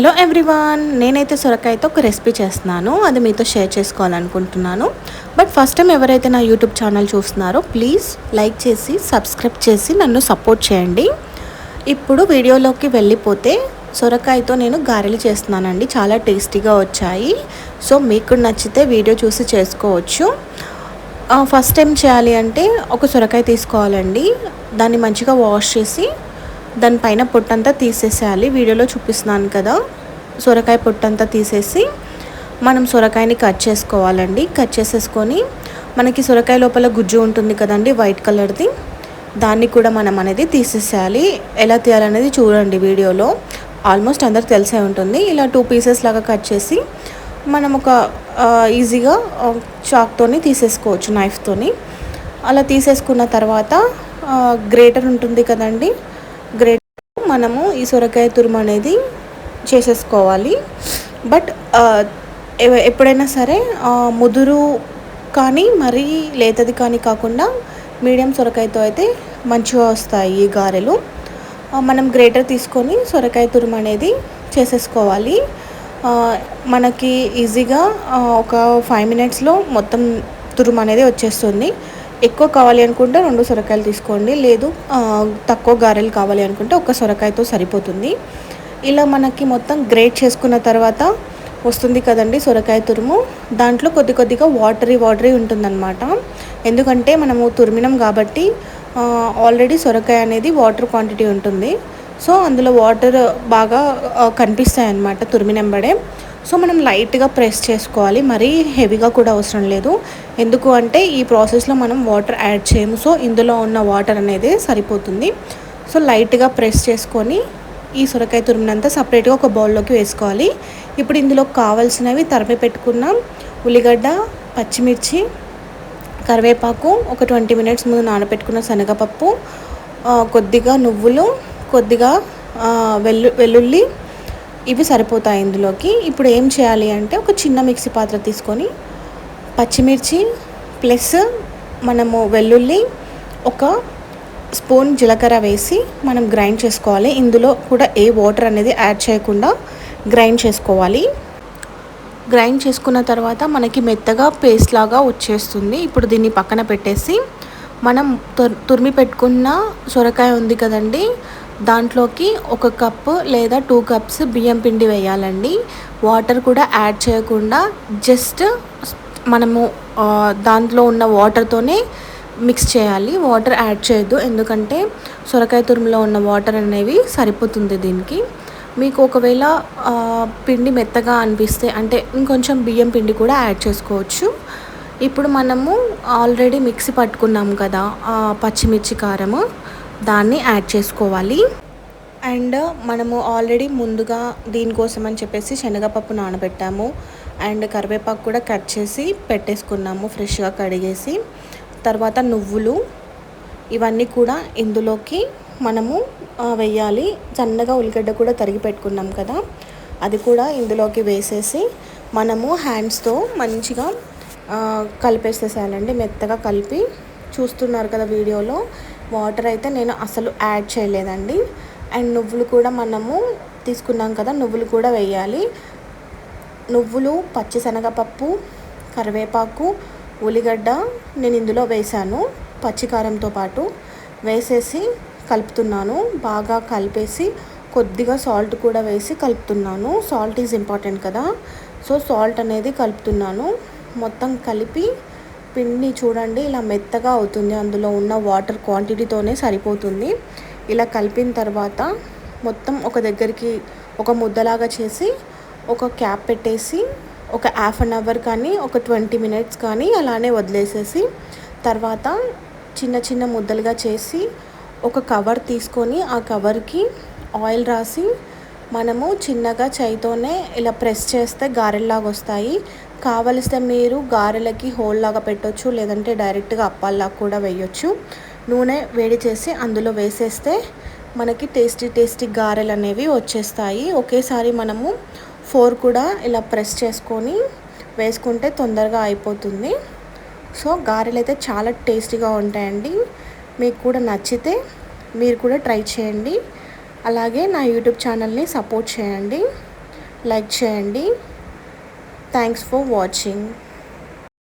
Hello everyone నేనైతే సొరకాయతో ఒక recipe చేస్తున్నాను. అది మీతో షేర్ చేసుకోవాలనుకుంటున్నాను. బట్ ఫస్ట్ టైం ఎవరైతే నా యూట్యూబ్ ఛానల్ చూస్తున్నారో ప్లీజ్ లైక్ చేసి సబ్స్క్రైబ్ చేసి నన్ను సపోర్ట్ చేయండి. ఇప్పుడు వీడియోలోకి వెళ్ళిపోతే సొరకాయతో నేను గారెలు చేస్తున్నానండి. చాలా టేస్టీగా వచ్చాయి. సో మీకు నచ్చితే వీడియో చూసి చేసుకోవచ్చు. ఫస్ట్ టైం చేయాలి అంటే ఒక సొరకాయ తీసుకోవాలండి. దాన్ని మంచిగా వాష్ చేసి దానిపైన పొట్టంతా తీసేసేయాలి. వీడియోలో చూపిస్తున్నాను కదా. సొరకాయ పొట్టంతా తీసేసి మనం సొరకాయని కట్ చేసుకోవాలండి. కట్ చేసేసుకొని మనకి సొరకాయ లోపల గుజ్జు ఉంటుంది కదండి వైట్ కలర్ది. దాన్ని కూడా మనం అనేది తీసేసేయాలి. ఎలా తీయాలనేది చూడండి వీడియోలో. ఆల్మోస్ట్ అందరు తెలిసే ఉంటుంది. ఇలా టూ పీసెస్ లాగా కట్ చేసి మనం ఒక ఈజీగా చాక్తోని తీసేసుకోవచ్చు నైఫ్తోని అలా తీసేసుకున్న తర్వాత గ్రేటర్ ఉంటుంది కదండి గ్రేటర్ మనము ఈ సొరకాయ తురుము అనేది చేసేసుకోవాలి. బట్ ఎప్పుడైనా సరే ముదురు కానీ మరీ లేతది కానీ కాకుండా మీడియం సొరకాయతో అయితే మంచిగా వస్తాయి ఈ గారెలు. మనం గ్రేటర్ తీసుకొని సొరకాయ తురుము అనేది చేసేసుకోవాలి. మనకి ఈజీగా ఒక ఫైవ్ మినిట్స్లో మొత్తం తురుము అనేది వచ్చేస్తుంది. ఎక్కువ కావాలి అనుకుంటే రెండు సొరకాయలు తీసుకోండి. లేదు తక్కువ గారెలు కావాలి అనుకుంటే ఒక సొరకాయతో సరిపోతుంది. ఇలా మనకి మొత్తం గ్రేట్ చేసుకున్న తర్వాత వస్తుంది కదండి సొరకాయ తురుము. దాంట్లో కొద్ది కొద్దిగా వాటరీ వాటరీ ఉంటుందన్నమాట. ఎందుకంటే మనము తురిమినం కాబట్టి ఆల్రెడీ సొరకాయ అనేది వాటర్ క్వాంటిటీ ఉంటుంది. సో అందులో వాటర్ బాగా కనిపిస్తాయి అన్నమాట తురిమినంబడే. సో మనం లైట్గా ప్రెస్ చేసుకోవాలి. మరీ హెవీగా కూడా అవసరం లేదు. ఎందుకు అంటే ఈ ప్రాసెస్లో మనం వాటర్ యాడ్ చేయము. సో ఇందులో ఉన్న వాటర్ అనేది సరిపోతుంది. సో లైట్గా ప్రెస్ చేసుకొని ఈ సొరకాయ తురిమినంతా సపరేట్గా ఒక బౌల్లోకి వేసుకోవాలి. ఇప్పుడు ఇందులో కావాల్సినవి తరిమి పెట్టుకున్న ఉల్లిగడ్డ పచ్చిమిర్చి కరివేపాకు ఒక ట్వంటీ మినిట్స్ ముందు నానబెట్టుకున్న శనగపప్పు కొద్దిగా నువ్వులు కొద్దిగా వెల్లు వెల్లుల్లి ఇవి సరిపోతాయి ఇందులోకి. ఇప్పుడు ఏం చేయాలి అంటే ఒక చిన్న మిక్సీ పాత్ర తీసుకొని పచ్చిమిర్చి ప్లస్ మనము వెల్లుల్లి ఒక స్పూన్ జీలకర్ర వేసి మనం గ్రైండ్ చేసుకోవాలి. ఇందులో కూడా ఏ వాటర్ అనేది యాడ్ చేయకుండా గ్రైండ్ చేసుకోవాలి. గ్రైండ్ చేసుకున్న తర్వాత మనకి మెత్తగా పేస్ట్ లాగా వచ్చేస్తుంది. ఇప్పుడు దీన్ని పక్కన పెట్టేసి మనం తురిమి పెట్టుకున్న సొరకాయ ఉంది కదండి దాంట్లోకి ఒక కప్పు లేదా టూ కప్స్ బియ్యం పిండి వేయాలండి. వాటర్ కూడా యాడ్ చేయకుండా జస్ట్ మనము దాంట్లో ఉన్న వాటర్తోనే మిక్స్ చేయాలి. వాటర్ యాడ్ చేయొద్దు. ఎందుకంటే సొరకాయ తురుములో ఉన్న వాటర్ అనేవి సరిపోతుంది దీనికి. మీకు ఒకవేళ పిండి మెత్తగా అనిపిస్తే అంటే ఇంకొంచెం బియ్యం పిండి కూడా యాడ్ చేసుకోవచ్చు. ఇప్పుడు మనము ఆల్రెడీ మిక్సీ పట్టుకున్నాం కదా పచ్చిమిర్చి కారము. దాన్ని యాడ్ చేసుకోవాలి. అండ్ మనము ఆల్రెడీ ముందుగా దీనికోసం అని చెప్పేసి శనగపప్పు నానబెట్టాము. అండ్ కరివేపాకు కూడా కట్ చేసి పెట్టేసుకున్నాము ఫ్రెష్గా కడిగేసి. తర్వాత నువ్వులు ఇవన్నీ కూడా ఇందులోకి మనము వెయ్యాలి సన్నగా ఉల్లిగడ్డ కూడా తరిగి పెట్టుకున్నాం కదా. అది కూడా ఇందులోకి వేసేసి మనము హ్యాండ్స్తో మంచిగా కలిపేసేసేయాలండి. మెత్తగా కలిపి చూస్తున్నారు కదా వీడియోలో. వాటర్ అయితే నేను అసలు యాడ్ చేయలేదండి. అండ్ నువ్వులు కూడా మనము తీసుకున్నాం కదా నువ్వులు కూడా వేయాలి. నువ్వులు పచ్చిశనగపప్పు కరివేపాకు ఉల్లిగడ్డ నేను ఇందులో వేసాను పచ్చికారంతో పాటు వేసేసి కలుపుతున్నాను. బాగా కలిపేసి కొద్దిగా సాల్ట్ కూడా వేసి కలుపుతున్నాను. సాల్ట్ ఈజ్ ఇంపార్టెంట్ కదా. సో సాల్ట్ అనేది కలుపుతున్నాను. మొత్తం కలిపి పిండి చూడండి ఇలా మెత్తగా అవుతుంది. అందులో ఉన్న వాటర్ క్వాంటిటీతోనే సరిపోతుంది. ఇలా కలిపిన తర్వాత మొత్తం ఒక దగ్గరికి ఒక ముద్దలాగా చేసి ఒక క్యాప్ పెట్టేసి ఒక హాఫ్ అన్ అవర్ కానీ ఒక ట్వంటీ మినిట్స్ కానీ అలానే వదిలేసేసి తర్వాత చిన్న చిన్న ముద్దలుగా చేసి ఒక కవర్ తీసుకొని ఆ కవర్కి ఆయిల్ రాసి మనము చిన్నగా చేయితోనే ఇలా ప్రెస్ చేస్తే గారెల్లాగా వస్తాయి. కావలిస్తే మీరు గారెలకి హోల్ లాగా పెట్టవచ్చు లేదంటే డైరెక్ట్గా అప్పాల్లాగా కూడా వేయొచ్చు. నూనె వేడి చేసి అందులో వేసేస్తే మనకి టేస్టీ టేస్టీ గారెలు అనేవి వచ్చేస్తాయి. ఒకేసారి మనము ఫోర్ కూడా ఇలా ప్రెస్ చేసుకొని వేసుకుంటే తొందరగా అయిపోతుంది. సో గారెలు అయితే చాలా టేస్టీగా ఉంటాయండి. మీకు కూడా నచ్చితే మీరు కూడా ట్రై చేయండి. అలాగే నా యూట్యూబ్ ఛానల్ని సపోర్ట్ చేయండి. లైక్ చేయండి. Thanks for watching